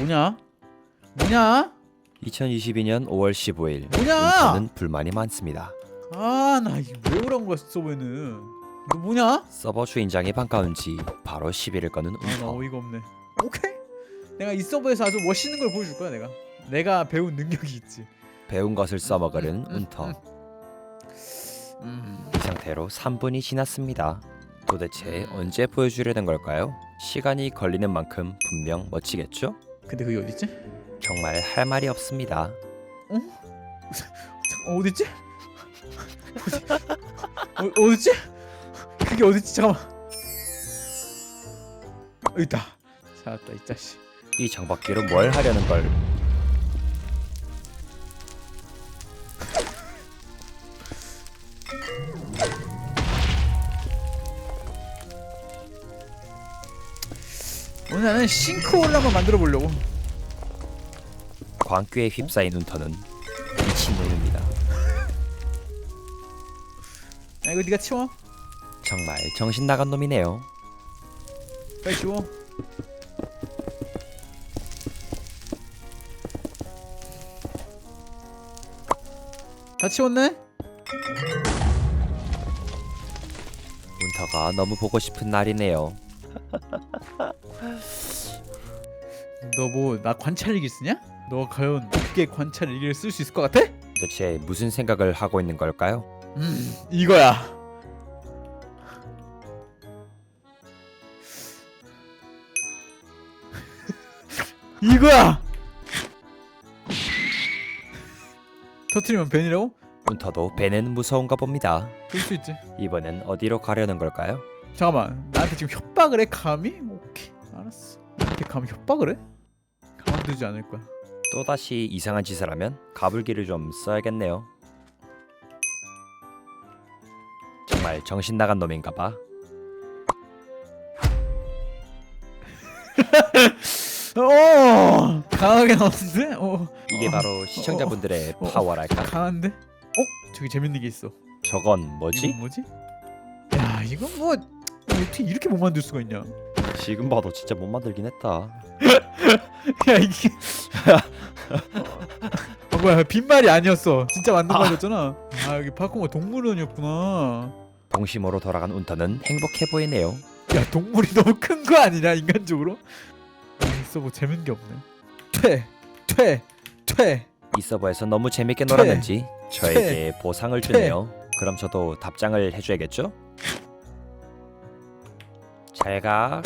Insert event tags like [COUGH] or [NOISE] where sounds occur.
뭐냐? 뭐냐? 2022년 5월 15일 뭐냐? 운터는 불만이 많습니다. 아 나 이거 왜 그런 거야 서버에는 너 뭐냐? 서버 주인장이 반가운 지 바로 시비를 거는 아 나 운터. 어이가 없네 오케이 내가 이 서버에서 아주 멋있는 걸 보여줄 거야 내가 내가 배운 능력이 있지 배운 것을 써먹으려는 음, 운터. 음. 이 상태로 3분이 지났습니다. 도대체 언제 보여주려는 걸까요? 시간이 걸리는 만큼 분명 멋지겠죠? 근데 그게 어딨지? 정말 할 말이 없습니다. 잠깐 어딨지? 어디, 어, 어딨지? 그게 어딨지? 잠깐만 있다 찾았다 이 자식 이 정박기로 뭘 하려는 걸 오늘 나는 싱크홀을 한번 만들어 보려고 광기에 휩싸인 운터는 미친놈입니다. 야 이거 네가 치워 정말 정신 나간 놈이네요. 빨리 치워 다 치웠네? 운터가 너무 보고 싶은 날이네요. [LAUGHS] 너 뭐 나 관찰 일기 쓰냐? 너 과연 어떻게 관찰 일기를 쓸 수 있을 것 같아? 도대체 무슨 생각을 하고 있는 걸까요? 음 이거야 [LAUGHS] 이거야 터트리면 벤이라고? 운터도 배는 무서운가 봅니다. 그럴 수 있지 이번엔 어디로 가려는 걸까요? 잠깐만 나한테 지금 협박을 해 감히? 오케이 알았어 나한테 감히 협박을 해? 가만두지 않을 거야 또다시 이상한 짓을 하면 가불기를 좀 써야겠네요. 정말 정신 나간 놈인가봐. [LAUGHS] 어 강하게 나왔는데? 어 이게 어, 바로 시청자분들의 어, 어, 파워랄까? 강한데? 어? 저기 재밌는 게 있어 저건 이건 뭐지? 뭐지? 야 이거 뭐 어떻게 이렇게 못 만들 수가 있냐 지금 봐도 진짜 못 만들긴 했다. [LAUGHS] 야 이게 어, 뭐야 빈말이 아니었어 진짜 만든 말이었잖아 아 여기 파코모 동물원이었구나 동심으로 돌아간 운터는 행복해 보이네요. 야 동물이 너무 큰 거 아니냐 인간적으로 있어 뭐 재밌는 게 없네 퇴 퇴 퇴 이 서버에서 너무 재밌게 퇴. 놀았는지 저에게 보상을 주네요. 그럼 저도 답장을 해줘야겠죠? 잘 가.